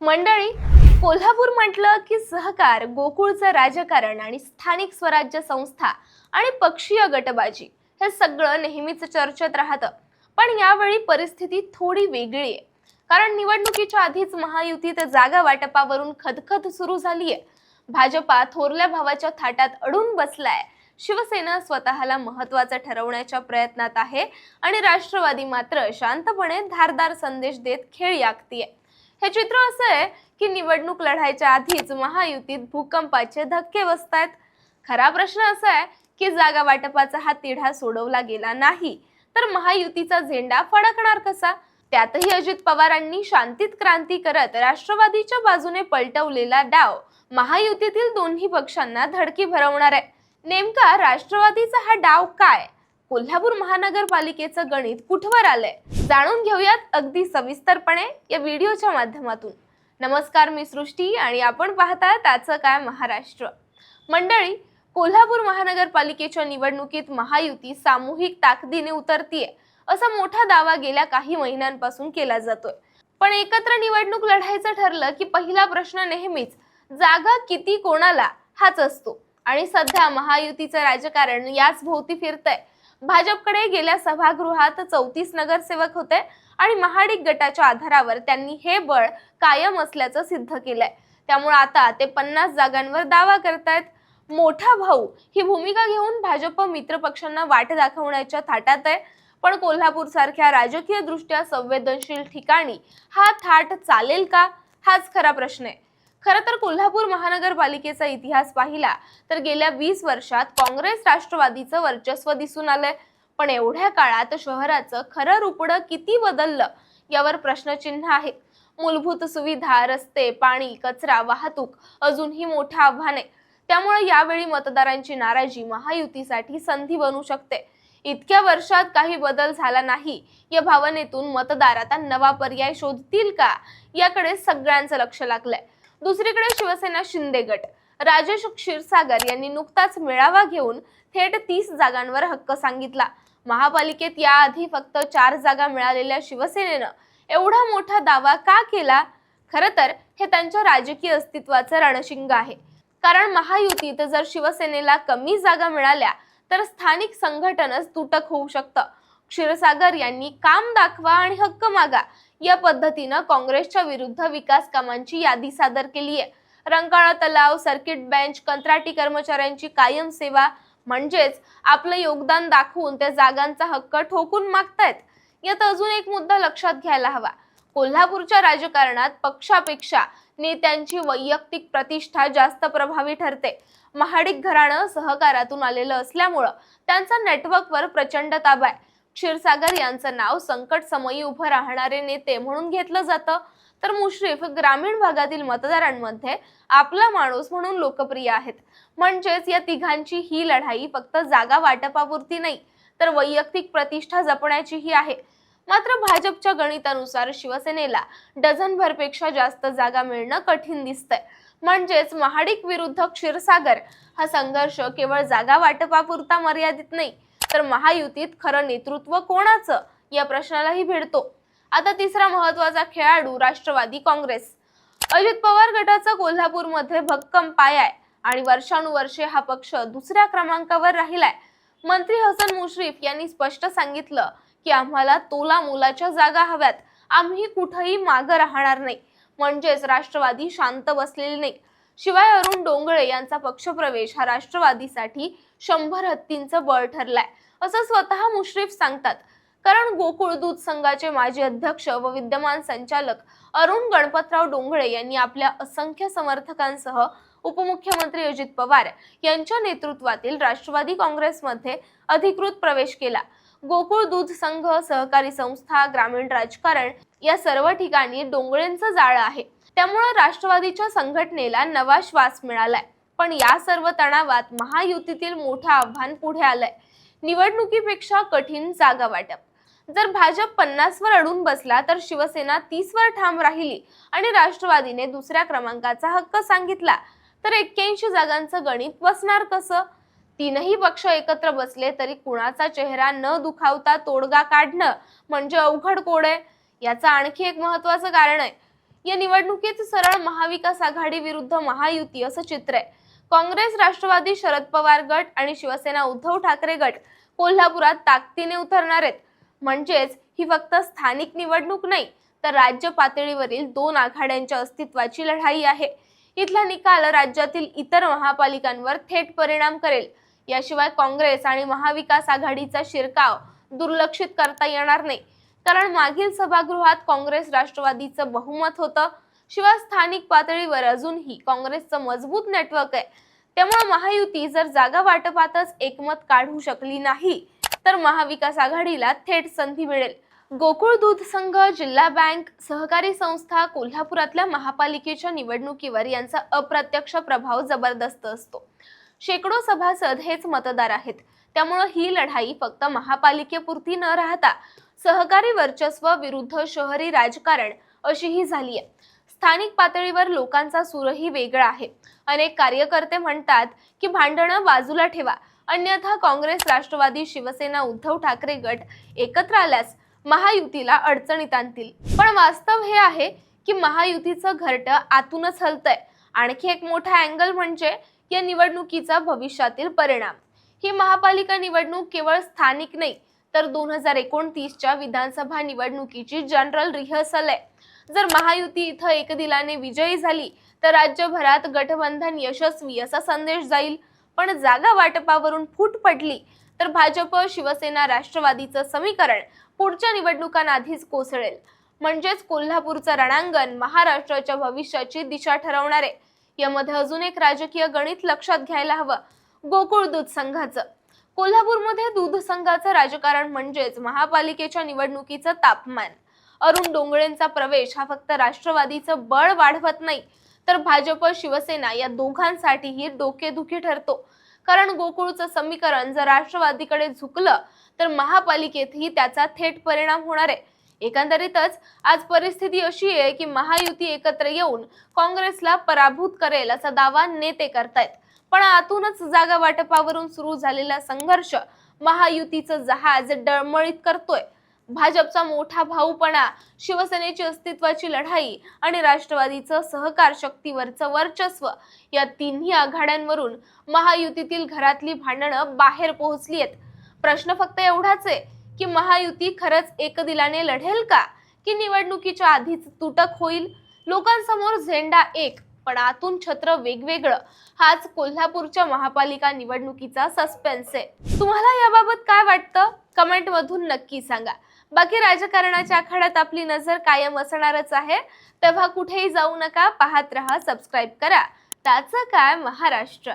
मंडळी कोल्हापूर म्हटलं की सहकार गोकुळचं राजकारण आणि स्थानिक स्वराज्य संस्था आणि पक्षीय गटबाजी हे सगळं नेहमीच चर्चेत राहतं. पण यावेळी परिस्थिती थोडी वेगळी आहे. कारण निवडणुकीच्या आधीच महायुतीत जागा वाटपावरून खदखद सुरू झालीय. भाजपा थोरल्या भावाच्या थाटात अडून बसलाय. शिवसेना स्वतःला महत्वाचं ठरवण्याच्या प्रयत्नात आहे आणि राष्ट्रवादी मात्र शांतपणे धारदार संदेश देत खेळी आखतीये हे चित्र असं आहे की निवडणूक लढायच्या आधीच महायुतीत भूकंपाचे धक्के बसतायत. खरा प्रश्न असा आहे की जागा वाटपाचा हा तिढा सोडवला गेला नाही तर महायुतीचा झेंडा फडकणार कसा? त्यातही अजित पवारांनी शांतीत क्रांती करत राष्ट्रवादीच्या बाजूने पलटवलेला डाव महायुतीतील दोन्ही पक्षांना धडकी भरवणार आहे. नेमका राष्ट्रवादीचा हा डाव काय? कोल्हापूर महानगरपालिकेचं गणित कुठवर आलंय? जाणून घेऊयात अगदी सविस्तरपणे या व्हिडिओच्या माध्यमातून. नमस्कार मी सृष्टी आणि आपण पाहता त्याचं काय महाराष्ट्र. मंडळी कोल्हापूर महानगरपालिकेच्या निवडणुकीत महायुती सामूहिक ताकदीने उतरतीये असा मोठा दावा गेल्या काही महिन्यांपासून केला जातोय. पण एकत्र निवडणूक लढायचं ठरलं की पहिला प्रश्न नेहमीच जागा किती कोणाला हाच असतो. आणि सध्या महायुतीचं राजकारण याच भोवती फिरतंय. भाजपकडे गेल्या सभागृहात चौतीस नगरसेवक होते आणि महाडिक गटाच्या आधारावर त्यांनी हे बळ कायम असल्याचं सिद्ध केलंय. त्यामुळे आता ते पन्नास जागांवर दावा करतायत. मोठा भाऊ ही भूमिका घेऊन भाजप मित्र पक्षांना वाट दाखवण्याच्या थाटात आहे. पण कोल्हापूर सारख्या राजकीय दृष्ट्या संवेदनशील ठिकाणी हा थाट चालेल का? हाच खरा प्रश्न आहे. खरं तर कोल्हापूर महानगरपालिकेचा इतिहास पाहिला तर गेल्या वीस वर्षात काँग्रेस राष्ट्रवादीचं वर्चस्व दिसून आलंय. पण एवढ्या काळात शहराचं खरं रुपडं किती बदललं यावर प्रश्नचिन्ह आहे मूलभूत सुविधा रस्ते पाणी कचरा वाहतूक अजूनही मोठं आव्हान. आहे त्यामुळे यावेळी मतदारांची नाराजी महायुतीसाठी संधी बनू शकते. इतक्या वर्षात काही बदल झाला नाही. या भावनेतून मतदार आता नवा पर्याय शोधतील का? याकडे सगळ्यांचं लक्ष लागलंय. दुसरीकडे शिवसेना शिंदे गट. राजेश क्षीरसागर यांनी नुकताच मेळावा घेऊन थेट तीस जागांवर हक्क सांगितला. महापालिकेत याआधी फक्त चार जागा मिळालेल्या शिवसेनेनं एवढा मोठा दावा का केला? खरं तर हे त्यांच्या राजकीय अस्तित्वाचं रणशिंग आहे. कारण महायुतीत जर शिवसेनेला कमी जागा मिळाल्या तर स्थानिक संघटनच तुटक होऊ शकतं. क्षीरसागर यांनी काम दाखवा आणि हक्क मागा. या पद्धतीनं काँग्रेसच्या विरुद्ध विकास कामांची यादी सादर केली आहे. रंकाळा तलाव सर्किट बेंच कंत्राटी कर्मचाऱ्यांची कायम सेवा म्हणजेच आपलं योगदान दाखवून त्या जागांचा हक्क ठोकून मागतायत. यात अजून एक मुद्दा लक्षात घ्यायला हवा. कोल्हापूरच्या राजकारणात पक्षापेक्षा नेत्यांची वैयक्तिक प्रतिष्ठा जास्त प्रभावी ठरते. महाडिक घराणं सहकारातून आलेलं असल्यामुळं त्यांचा नेटवर्कवर प्रचंड ताबा आहे. क्षीरसागर यांचं नाव संकट समयी उभं राहणारे नेते म्हणून घेतलं जातं. तर मुश्रीफ ग्रामीण भागातील मतदारांमध्ये आपला माणूस म्हणून लोकप्रिय आहेत. म्हणजेच या तिघांची ही लढाई फक्त जागा वाटपापुरती नाही तर वैयक्तिक प्रतिष्ठा जपण्याचीही आहे. मात्र भाजपच्या गणितानुसार शिवसेनेला डझनभरपेक्षा जास्त जागा मिळणं कठीण दिसतंय. म्हणजेच महाडिक विरुद्ध क्षीरसागर हा संघर्ष केवळ जागा वाटपापुरता मर्यादित नाही तर महायुतीत खरं नेतृत्व कोणाचं? या प्रश्नालाही भिडतो. आता तिसरा महत्त्वाचा खेळाडू राष्ट्रवादी काँग्रेस. अजित पवार गटाचा कोल्हापूरमध्ये भक्कम पाय आहे आणि वर्षानुवर्षे हा पक्ष दुसऱ्या क्रमांकावर राहिलाय. मंत्री हसन मुश्रीफ यांनी स्पष्ट सांगितलं की आम्हाला तोला मुलाच्या जागा हव्यात. आम्ही कुठंही मागं राहणार नाही. म्हणजेच राष्ट्रवादी शांत बसलेली नाही. शिवाय अरुण डोंगळे यांचा पक्षप्रवेश हा राष्ट्रवादीसाठी शंभर हत्तींचं बळ ठरलाय असं स्वतः मुश्रीफ सांगतात. कारण गोकुळ दूध संघाचे माजी अध्यक्ष व विद्यमान संचालक अरुण गणपतराव डोंगळे यांनी आपल्या असंख्य समर्थकांसह उपमुख्यमंत्री अजित पवार यांच्या नेतृत्वातील राष्ट्रवादी काँग्रेसमध्ये अधिकृत प्रवेश केला. गोकुळ दूध संघ सहकारी संस्था ग्रामीण राजकारण या सर्व ठिकाणी डोंगळेंचं जाळं आहे. त्यामुळे राष्ट्रवादीच्या संघटनेला नवा श्वास मिळालाय. पण या सर्व तणावात महायुतीतील मोठं आव्हान पुढे आलंय. निवडणुकीपेक्षा कठीण जागा वाटप. जर भाजप पन्नासवर अडून बसला तर शिवसेना तीसवर ठाम राहिली आणि राष्ट्रवादीने दुसऱ्या क्रमांकाचा हक्क सांगितला तर एक्क्याऐंशी जागांचं गणित बसणार कसं? तीनही पक्ष एकत्र बसले तरी कुणाचा चेहरा न दुखावता तोडगा काढणं म्हणजे अवघड कोड आहे. याचं आणखी एक महत्वाचं कारण आहे. या निवडणुकीत सरळ महाविकास आघाडी विरुद्ध महायुती असं चित्र आहे. काँग्रेस राष्ट्रवादी शरद पवार गट आणि शिवसेना उद्धव ठाकरे गट कोल्हापुरात ताकदीने उतरणार आहेत. म्हणजेच ही फक्त स्थानिक निवडणूक नाही तर राज्य पातळीवरील दोन आघाड्यांच्या अस्तित्वाची लढाई आहे. इथला निकाल राज्यातील इतर महापालिकांवर थेट परिणाम करेल. याशिवाय काँग्रेस आणि महाविकास आघाडीचा शिरकाव दुर्लक्षित करता येणार नाही. कारण मागील सभागृहात काँग्रेस राष्ट्रवादीचं बहुमत होतं. शिवाय स्थानिक पातळीवर अजूनही काँग्रेसचं मजबूत नेटवर्क आहे. त्यामुळे महायुती जर जागा वाटपातच एकमत काढू शकली नाही तर महाविकास आघाडीला थेट संधी मिळेल. गोकुळ दूध संघ जिल्हा बँक सहकारी संस्था कोल्हापुरातल्या महापालिकेच्या निवडणुकीवर यांचा अप्रत्यक्ष प्रभाव जबरदस्त असतो. शेकडो सभासद हेच मतदार आहेत. त्यामुळे ही लढाई फक्त महापालिकेपुरती न राहता सहकारी वर्चस्व विरुद्ध शहरी राजकारण अशीही झाली आहे. स्थानिक पातळीवर लोकांचा सूरही वेगळा आहे. अनेक कार्यकर्ते म्हणतात की भांडणं बाजूला ठेवा. अन्यथा काँग्रेस राष्ट्रवादी शिवसेना उद्धव ठाकरे गट एकत्र आल्यास महायुतीला अडचणीत आणतील. पण वास्तव हे आहे की महायुतीचं घरट आतूनच हलतंय. आणखी एक मोठा अँगल म्हणजे या निवडणुकीचा भविष्यातील परिणाम. ही महापालिका निवडणूक केवळ स्थानिक नाही तर दोन हजार एकोणतीसच्या विधानसभा निवडणुकीची जनरल रिहर्सल आहे. जर महायुती इथं एकदिलाने विजयी झाली तर राज्यभरात गठबंधन यशस्वी असा संदेश जाईल. पण जागा वाटपावरून फूट पडली तर भाजप शिवसेना राष्ट्रवादीचं समीकरण पुढच्या निवडणुकांआधीच कोसळेल. म्हणजेच कोल्हापूरचं रणांगण महाराष्ट्राच्या भविष्याची दिशा ठरवणार. आहे यामध्ये अजून एक राजकीय गणित लक्षात घ्यायला हवं. गोकुळ दूध संघाचं. कोल्हापूरमध्ये दूध संघाचं राजकारण म्हणजेच महापालिकेच्या निवडणुकीचं तापमान. अरुण डोंगळेंचा प्रवेश हा फक्त राष्ट्रवादीचं बळ वाढवत नाही तर भाजप शिवसेना या दोघांसाठीही डोकेदुखी ठरतो. कारण गोकुळचं समीकरण जर राष्ट्रवादीकडे झुकलं तर महापालिकेतही त्याचा थेट परिणाम होणार आहे. एकंदरीतच आज परिस्थिती अशी आहे की महायुती एकत्र येऊन काँग्रेसला पराभूत करेल असा दावा नेते करतायत. पण आतूनच जागा वाटपावरून सुरू झालेला संघर्ष महायुतीचं जहाज डळमळीत करतोय. भाजपचा मोठा भाऊपणा शिवसेनेची अस्तित्वाची लढाई आणि राष्ट्रवादीचं सहकार शक्तीवरचं वर्चस्व या तिन्ही आघाड्यांवरून महायुतीतील घरातली भांडणं बाहेर पोहोचली आहेत. प्रश्न फक्त एवढाच आहे की महायुती खरंच एकदिलाने लढेल का? की निवडणुकीच्या आधीच तुटक होईल? लोकांसमोर झेंडा एक पण आतून छत्र वेगवेगळं. हाच कोल्हापूरच्या महापालिका निवडणुकीचा सस्पेन्स आहे. तुम्हाला याबाबत काय वाटतं? कमेंट मधून नक्की सांगा. बाकी राजकारणाच्या आखाड्यात आपली नजर कायम असणारच आहे. तेव्हा कुठेही जाऊ नका पाहत रहा सबस्क्राईब करा. त्याचं काय? महाराष्ट्र.